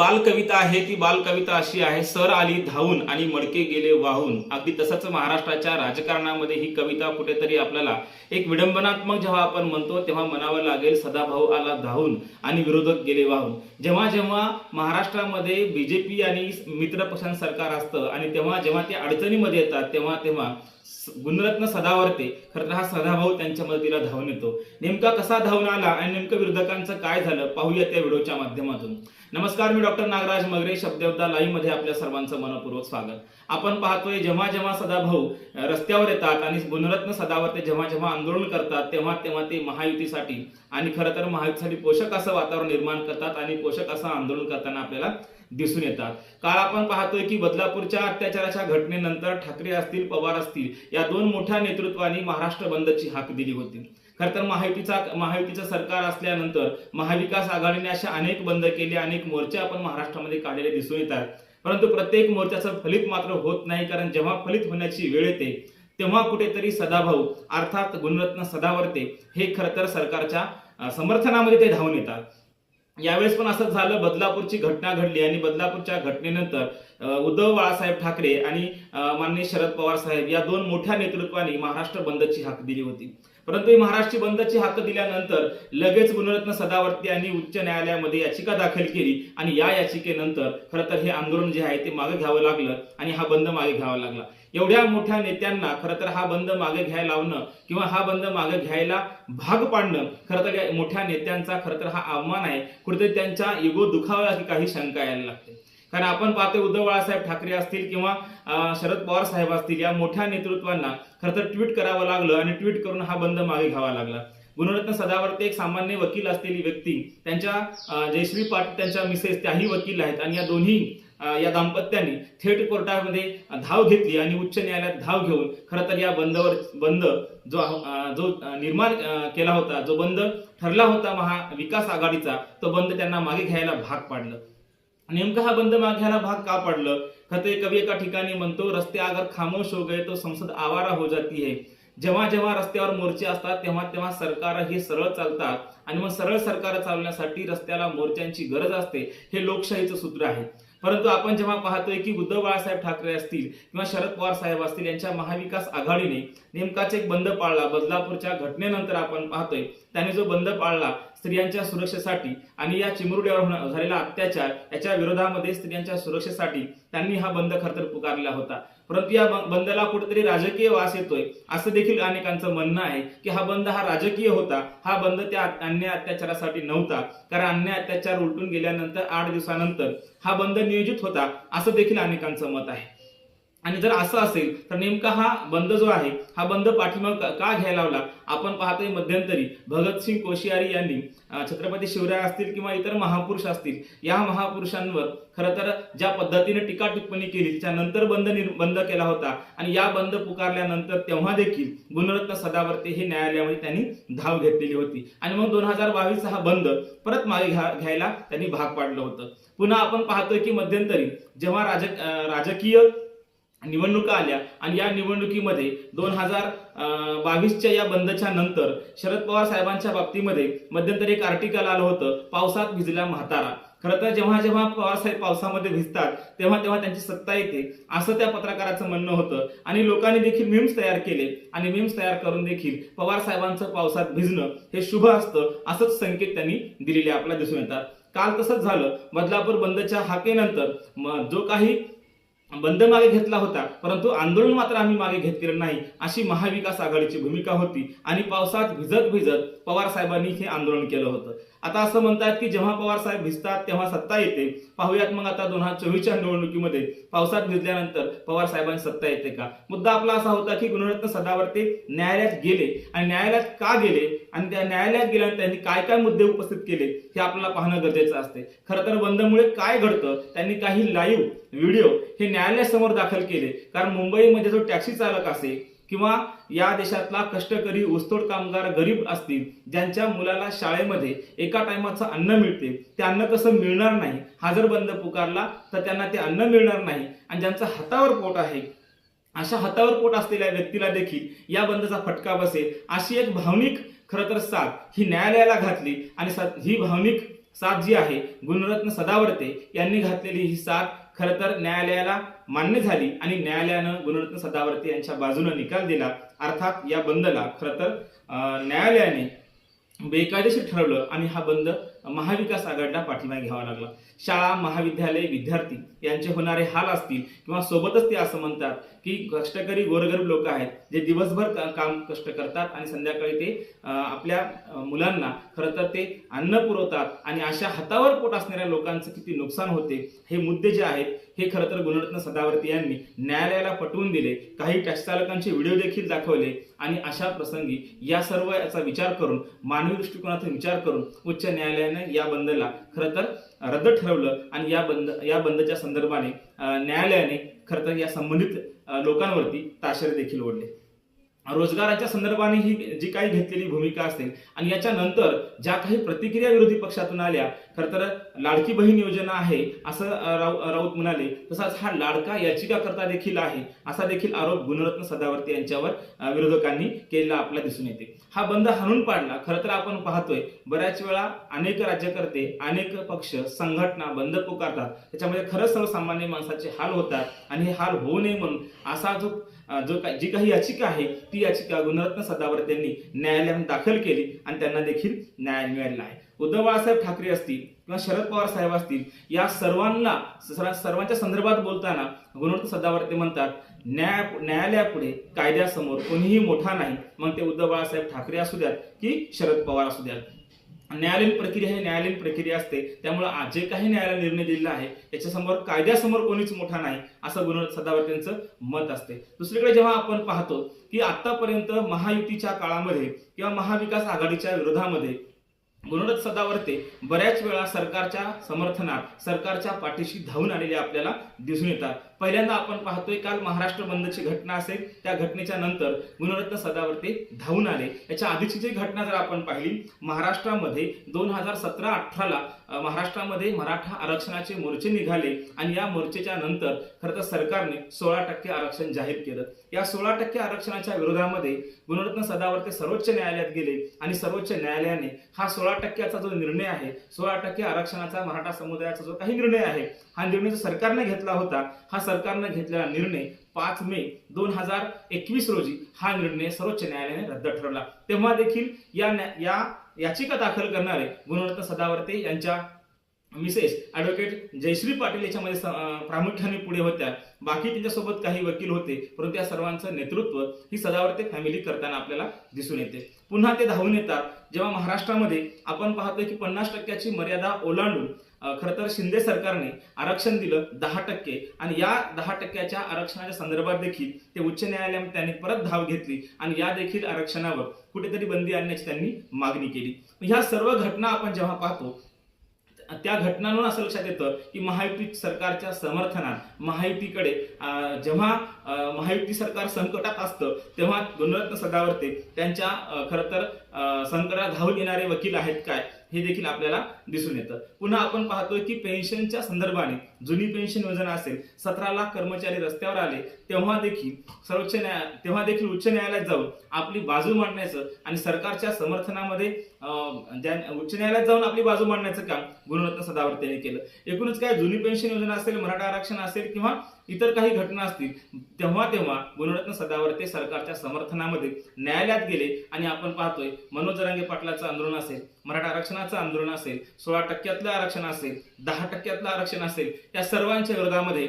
बालकविता आहे ती बालकविता अशी आहे सर आली धावून आणि मडके गेले वाहून. अगदी तसंच महाराष्ट्राच्या राजकारणामध्ये ही कविता कुठेतरी आपल्याला एक विडंबनात्मक जेव्हा आपण म्हणतो तेव्हा म्हणावं लागेल सदाभाऊ आला धावून आणि विरोधक गेले वाहून. जेव्हा जेव्हा महाराष्ट्रामध्ये बीजेपी आणि मित्र पक्षांचं सरकार असतं आणि तेव्हा जेव्हा ते अडचणीमध्ये येतात तेव्हा तेव्हा गुणरत्न सदावर्ते. खरं तर हा सदाभाऊ त्यांच्या मदतीला धावून येतो. नेमका कसा धावून आला आणि नेमकं विरोधकांचं काय झालं पाहूया त्या व्हिडिओच्या माध्यमातून. नमस्कार मी डॉक्टर नागराज मगरे शब्दयोद्धा लाईव्हमध्ये आपल्या सर्वांचं मनपूर्वक स्वागत. आपण पाहतोय जेव्हा जेव्हा सदाभाऊ रस्त्यावर येतात आणि गुणरत्न सदावर्ते जेव्हा जेव्हा आंदोलन करतात तेव्हा तेव्हा ते महायुतीसाठी आणि खरं तर महायुतीसाठी पोषक असं वातावरण निर्माण करतात आणि पोषक असं आंदोलन करताना आपल्याला दिसून येतात. काल आपण पाहतोय की बदलापूरच्या अत्याचाराच्या घटनेनंतर ठाकरे असतील पवार असतील या दोन मोठ्या नेतृत्वांनी महाराष्ट्र बंदची हाक दिली होती. खर तर महायुतीचा महायुतीचं सरकार असल्यानंतर महाविकास आघाडीने असे अनेक बंद केले अनेक मोर्चे आपण महाराष्ट्रामध्ये काढलेले दिसून येतात. परंतु प्रत्येक मोर्चाचं फलित मात्र होत नाही कारण जेव्हा फलित होण्याची वेळ येते तेव्हा कुठेतरी सदाभाऊ अर्थात गुणरत्न सदावर्ते हे खरं तर सरकारच्या समर्थनामध्ये ते धावून येतात. यावेळेस पण असंच झालं बदलापूरची घटना घडली आणि बदलापूरच्या घटनेनंतर उद्धव बाळासाहेब ठाकरे आणि माननीय शरद पवार साहेब या दोन मोठ्या नेतृत्वाने महाराष्ट्र बंदची हाक दिली होती. परंतु महाराष्ट्र बंदची हाक दिल्यानंतर लगेच गुणरत्न सदावर्ती यांनी उच्च न्यायालयामध्ये याचिका दाखल केली आणि या याचिकेनंतर खरं तर हे आंदोलन जे आहे ते मागे घ्यावं लागलं आणि हा बंद मागे घ्यावा लागला. एवढ्या मोठ्या नेत्यांना खरं तर हा बंद मागे घ्यायला लावणं किंवा हा बंद मागे घ्यायला भाग पाडणं खरं तर मोठ्या नेत्यांचा खरं तर हा अवमान आहे. कुठेतरी त्यांच्या इगो दुखावा की काही शंका यायला लागते. कारण आपण पाहतो उद्धव बाळासाहेब ठाकरे असतील किंवा शरद पवार साहेब असतील या मोठ्या नेतृत्वांना खरं तर ट्विट करावं लागलं आणि ट्विट करून हा बंद मागे घ्यावा लागला. गुणरत्न सदावर्ते एक सामान्य वकील असलेली व्यक्ती त्यांच्या जयश्री पाटील त्यांच्या मिसेस त्याही वकील आहेत आणि या दोन्ही या दाम्पत्यांनी थेट कोर्टामध्ये धाव घेतली आणि उच्च न्यायालयात धाव घेऊन खरं तर या बंदवर बंद जो जो निर्माण केला होता जो बंद ठरला होता महाविकास आघाडीचा तो बंद त्यांना मागे घ्यायला भाग पाडलं. नेमका हा बंद मागे घ्यायला भाग का पडलं? खते कवी एका ठिकाणी म्हणतो रस्ते अगर खामोश हो गए तो संसद आवारा हो जाती है. जेव्हा जेव्हा रस्त्यावर मोर्चे असतात तेव्हा तेव्हा सरकार हे सरळ चालतात आणि मग सरळ सरकार चालण्यासाठी रस्त्याला मोर्चांची गरज असते. हे लोकशाहीचं सूत्र आहे. परंतु आपण जेव्हा पाहतोय की उद्धव बाळासाहेब ठाकरे असतील किंवा शरद पवार साहेब असतील यांच्या महाविकास आघाडीने नेमकाच एक बंद पाळला. बदलापूरच्या घटनेनंतर आपण पाहतोय त्याने जो बंद पाळला स्त्रियांच्या सुरक्षेसाठी आणि या चिमुरड्यावर झालेला अत्याचार याच्या विरोधामध्ये स्त्रियांच्या सुरक्षेसाठी त्यांनी हा बंद खरतर पुकारला होता. परंतु या बंदला कुठेतरी राजकीय वास येतोय असं देखील अनेकांचं म्हणणं आहे की हा बंद हा राजकीय होता. हा बंद त्या अन्याय अत्याचारासाठी नव्हता. कारण अन्याय अत्याचार उलटून गेल्यानंतर आठ दिवसानंतर हा बंद नियोजित होता असं देखील अनेकांचं मत आहे. आणि जर असं असेल तर नेमका हा बंद जो आहे हा बंद पाठिंबा का घ्यायला लावला? आपण पाहतोय मध्यंतरी भगतसिंग कोश्यारी यांनी छत्रपती शिवराय असतील किंवा इतर महापुरुष असतील या महापुरुषांवर खरं तर ज्या पद्धतीने टीका टिप्पणी केली त्यानंतर बंद बंद केला होता. आणि या बंद पुकारल्यानंतर तेव्हा देखील गुणरत्न सदावर्ते हे न्यायालयामध्ये त्यांनी धाव घेतलेली होती. आणि मग दोन हजार बावीस हा बंद परत मागे घ्यायला त्यांनी भाग पाडलं होतं. पुन्हा आपण पाहतोय की मध्यंतरी जेव्हा राज राजकीय निवडणुका आल्या आणि या निवडणुकीमध्ये दोन हजार बावीसच्या या बंदच्या नंतर शरद पवार साहेबांच्या बाबतीमध्ये मध्यंतरी एक आर्टिकल आलं होतं पावसात भिजला म्हातारा. खरं तर जेव्हा जेव्हा पवार साहेब पावसामध्ये भिजतात तेव्हा तेव्हा त्यांची सत्ता येते असं त्या पत्रकाराचं म्हणणं होतं. आणि लोकांनी देखील मीम्स तयार केले आणि मीम्स तयार करून देखील पवार साहेबांचं पावसात भिजणं हे शुभ असतं असंच संकेत त्यांनी दिलेले आपल्याला दिसून येतात. काल तसंच झालं. बदलापूर बंदच्या हाकेनंतर जो काही बंद मागे घेतला होता परंतु आंदोलन मात्र आम्ही मागे घेतलेलं नाही अशी महाविकास आघाडीची भूमिका होती. आणि पावसात भिजत भिजत पवार साहेबांनी हे आंदोलन केलं होतं. आता असं म्हणतात की जेव्हा पवार साहेब भिजतात तेव्हा सत्ता येते. पाहूयात मग आता दोन हजार चोवीसच्या निवडणुकीमध्ये पावसात भिजल्यानंतर पवार साहेबांची सत्ता येते का? मुद्दा आपला असा होता की गुणरत्न सदावर्ते न्यायालयात गेले आणि न्यायालयात का गेले? आणि त्या न्यायालयात गेल्यानंतर त्यांनी काय काय मुद्दे उपस्थित केले हे आपल्याला पाहणं गरजेचं असते. खरं तर बंदमुळे काय घडतं? त्यांनी काही लाईव्ह व्हिडिओ हे न्यायालयासमोर दाखल केले. कारण मुंबईमध्ये जो टॅक्सी चालक असेल किंवा या देशातला कष्टकरी ऊसतोड कामगार गरीब असतील ज्यांच्या मुलाला शाळेमध्ये एका टायमाचं अन्न मिळते ते अन्न कसं मिळणार नाही. हा जर बंद पुकारला तर त्यांना ते अन्न मिळणार नाही. आणि ज्यांचं हातावर पोट आहे अशा हातावर पोट असलेल्या व्यक्तीला देखील या बंदचा फटका बसेल. अशी एक भावनिक खरं तर साथ ही न्यायालयाला घातली. आणि ही भावनिक साथ जी आहे गुणरत्न सदावर्ते यांनी घातलेली ही साथ खरं तर न्यायालयाला मान्य झाली आणि न्यायालयानं गुणरत्न सदावर्ती यांच्या बाजूने निकाल दिला. अर्थात या बंदला खरं तर अं, न्यायालयाने बेकायदेशीर ठरवलं आणि हा बंद महाविकास आघाडीला पाठिंबा घ्यावा लागला. शाळा महाविद्यालय विद्यार्थी यांचे होणारे हाल असतील किंवा सोबतच ते असं म्हणतात की कष्टकरी गोरगरीब लोक आहेत जे दिवसभर काम कष्ट करतात आणि संध्याकाळी ते आपल्या मुलांना खरं तर ते अन्न पुरवतात आणि अशा हातावर पोट असणाऱ्या लोकांचं किती नुकसान होते हे मुद्दे जे आहेत हे खरं तर गुणरत्न सदावर्ती यांनी न्यायालयाला पटवून दिले. काही टॅक्सी चालकांचे व्हिडिओ देखील दाखवले आणि अशा प्रसंगी या सर्व याचा विचार करून मानवी दृष्टिकोनातून विचार करून उच्च न्यायालयाने या बंदला खरं तर रद्द ठरवलं आणि या बंद या बंदच्या संदर्भाने न्यायालयाने खरं तर या संबंधित लोकांवरती ताशेरे देखील ओढले. रोजगाराच्या संदर्भाने ही जी काही घेतलेली भूमिका असेल आणि याच्यानंतर ज्या काही प्रतिक्रिया विरोधी पक्षातून आल्या खरं तर लाडकी बहीण योजना आहे असं राऊ- राऊत म्हणाले तसाच हा लाडका याचिकाकर्ता देखील आहे असा देखील आरोप गुणरत्न सदावर्ती यांच्यावर विरोधकांनी केलेला आपल्या दिसून येते. हा बंद हाणून पाडला खरं तर आपण पाहतोय बऱ्याच वेळा अनेक राज्यकर्ते अनेक पक्ष संघटना बंद पुकारतात त्याच्यामध्ये खरंच सर्वसामान्य माणसाचे हाल होतात आणि हे हाल होऊ नये म्हणून असा जो जो काही जी काही याचिका आहे ती याचिका गुणरत्न सदावर्ते यांनी न्यायालयात दाखल केली आणि त्यांना देखील न्याय मिळालेला आहे. उद्धव बाळासाहेब ठाकरे असतील किंवा शरद पवार साहेब असतील या सर्वांना सर्वांच्या संदर्भात बोलताना गुणवत्त सदावर्ते म्हणतात न्याय न्यायालयापुढे कायद्यासमोर कोणीही मोठा नाही. मग ते उद्धव बाळासाहेब ठाकरे असू द्यात की शरद पवार असू द्यात. न्यायालयीन प्रक्रिया ही न्यायालयीन प्रक्रिया असते. त्यामुळे आज जे काही न्यायालय निर्णय दिलेला आहे त्याच्यासमोर कायद्यासमोर कोणीच मोठा नाही असं गुणवत्ता सदावर्तेंचं मत असते. दुसरीकडे जेव्हा आपण पाहतो की आतापर्यंत महायुतीच्या काळामध्ये किंवा महाविकास आघाडीच्या विरोधामध्ये गुणवत्ता सदावर्ते बऱ्याच वेळा सरकारच्या समर्थनात सरकारच्या पाठीशी धावून आलेले आपल्याला दिसून येतात. पहिल्यांदा आपण पाहतोय काल महाराष्ट्र बंदची घटना असेल त्या घटनेच्या नंतर गुणरत्न सदावर्ते धावून आले. याच्या आधीची जी घटना जर आपण पाहिली महाराष्ट्रामध्ये दोन हजार सतरा अठराला महाराष्ट्रामध्ये मराठा आरक्षणाचे मोर्चे निघाले आणि या मोर्चेच्या नंतर खरं तर सरकारने सोळा टक्के आरक्षण जाहीर केलं. या सोळा टक्के आरक्षणाच्या विरोधामध्ये गुणरत्न सदावर्ते सर्वोच्च न्यायालयात गेले आणि सर्वोच्च न्यायालयाने हा सोळा टक्क्याचा जो निर्णय आहे सोळा टक्के आरक्षणाचा मराठा समुदायाचा जो काही निर्णय आहे हा निर्णय जो सरकारने घेतला होता हा सरकारने घेतलेला निर्णय पाच मे दोन हजार एकवीस रोजी हा निर्णय सर्वोच्च न्यायालयाने रद्द ठरवला. तेव्हा देखील या या याचिका दाखल करणारे गुणवत्ता सदावर्ते यांच्या मिसेस ऍडव्होकेट जयश्री पाटील याच्यामध्ये प्रामुख्याने पुढे होत्या. बाकी त्यांच्यासोबत काही वकील होते परंतु या सर्वांचं नेतृत्व ही सदावर्ते फॅमिली करताना आपल्याला दिसून येते. पुन्हा ते धावून येतात. जेव्हा महाराष्ट्रामध्ये आपण पाहतोय की पन्नास टक्क्याची मर्यादा ओलांडून खरं तर शिंदे सरकारने आरक्षण दिलं दहा टक्के. आणि या दहा टक्क्याच्या आरक्षणाच्या संदर्भात देखील ते उच्च न्यायालयात त्यांनी परत धाव घेतली. आणि या देखील आरक्षणावर कुठेतरी बंदी आणण्याची त्यांनी मागणी केली. ह्या सर्व घटना आपण जेव्हा पाहतो त्या घटनांवरून असं लक्षात येतं की महायुती सरकारच्या समर्थनात महायुतीकडे अं, जेव्हा महायुती सरकार संकटात असतं तेव्हा गुणरत्न सदावर्ते त्यांच्या खरं तर अं, संकटात धावून येणारे वकील आहेत काय? हे देखील आपल्याला दिसून येतं. पुन्हा आपण पाहतोय की पेन्शनच्या संदर्भाने जुनी पेन्शन योजना असेल सतरा लाख कर्मचारी रस्त्यावर आले तेव्हा देखील सर्वोच्च न्याय तेव्हा देखील उच्च न्यायालयात जाऊन आपली बाजू मांडण्याचं आणि सरकारच्या समर्थनामध्ये अं, ज्या- उच्च न्यायालयात जाऊन आपली बाजू मांडण्याचं काम गुणरत्न सदावर्त यांनी केलं. एकूणच काय जुनी पेन्शन योजना असेल मराठा आरक्षण असेल किंवा इतर काही घटना असतील तेव्हा तेव्हा गुणरत्न सदावर्ते सरकारच्या समर्थनामध्ये न्यायालयात गेले आणि आपण पाहतोय मनोज जरांगे पाटलाचं आंदोलन असेल मराठा आरक्षणाचं आंदोलन असेल सोळा टक्क्यातलं आरक्षण असेल दहा टक्क्यातलं आरक्षण असेल या सर्वांच्या विरोधामध्ये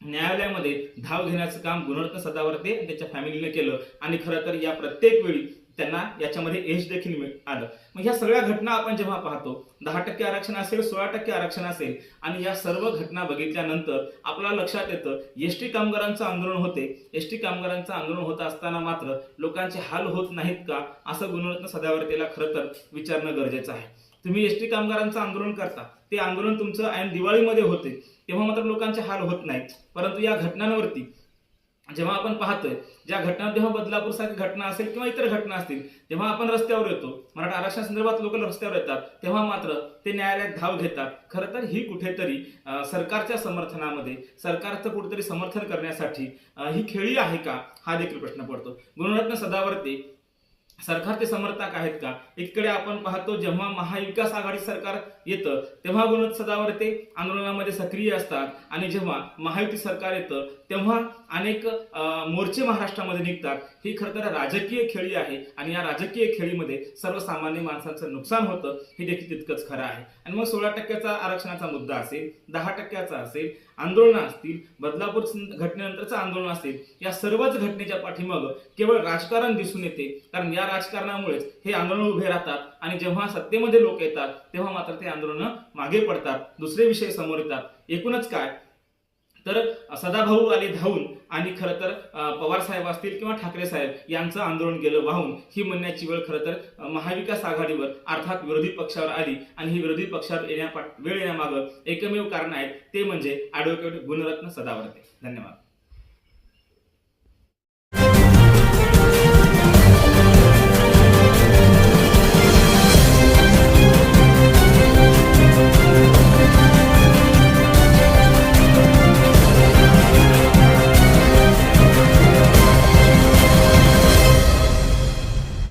न्यायालयामध्ये धाव घेण्याचं काम गुणरत्न सदावर्ते आणि त्याच्या फॅमिलीने केलं. आणि खरं तर या प्रत्येक वेळी त्यांना याच्यामध्ये यश देखील मिळ- आलं. मग ह्या सगळ्या घटना आपण जेव्हा पाहतो दहा टक्के आरक्षण असेल सोळा टक्के आरक्षण असेल आणि या सर्व घटना बघितल्यानंतर आपल्याला लक्षात येतं एस टी कामगारांचं आंदोलन होते. एस टी कामगारांचं आंदोलन होत असताना मात्र लोकांचे हाल होत नाहीत का असं गुणरत्न सदावर्तेला खरं तर विचारणं गरजेचं आहे. तुम्ही एस टी कामगारांचं आंदोलन करता. ते आंदोलन तुमचं ऐन दिवाळीमध्ये होते. तेव्हा मात्र लोकांचे हाल होत नाहीत. परंतु या घटनांवरती जेव्हा आपण पाहतोय ज्या घटना जेव्हा बदलापूर सारखी घटना असेल किंवा इतर घटना असतील जेव्हा आपण रस्त्यावर येतो. मराठा आरक्षण संदर्भात लोक रस्त्यावर येतात. तेव्हा मात्र ते न्यायालयात धाव घेतात. खरं तर ही कुठेतरी सरकारच्या समर्थनामध्ये सरकारचं कुठेतरी समर्थन करण्यासाठी ही खेळी आहे का? हा देखील प्रश्न पडतो. गुणरत्न सदावर्ते सरकारचे समर्थक आहेत का? इकडे आपण पाहतो जेव्हा महाविकास आघाडी सरकार येतं तेव्हा गुणवत सदावर्ते आंदोलनामध्ये सक्रिय असतात. आणि जेव्हा महायुती सरकार येतं तेव्हा अनेक मोर्चे महाराष्ट्रामध्ये निघतात. ही खरं तर राजकीय खेळी आहे. आणि या राजकीय खेळीमध्ये सर्वसामान्य माणसांचं नुकसान होतं हे देखील तितकंच खरं आहे. आणि मग सोळा टक्क्याचा आरक्षणाचा मुद्दा असेल दहा टक्क्याचा असेल आंदोलनं असतील बदलापूर घटनेनंतरचं आंदोलन असेल या सर्वच घटनेच्या पाठीमाग केवळ राजकारण दिसून येते. कारण या राजकारणामुळेच हे आंदोलन उभे राहतात आणि जेव्हा सत्तेमध्ये लोक येतात तेव्हा मात्र ते आंदोलन मागे पडतात दुसरे विषय समोर येतात. एकूणच काय? तर सदाभाऊ आले धावून आणि खरं तर पवार साहेब असतील किंवा ठाकरे साहेब यांचं आंदोलन गेलं वाहून ही म्हणण्याची वेळ खरं तर महाविकास आघाडीवर अर्थात विरोधी पक्षावर आली आणि ही विरोधी पक्षावर येण्या वेळ येण्यामागं एकमेव कारण आहे ते म्हणजे ॲडव्होकेट गुणरत्न सदावर्ते. धन्यवाद.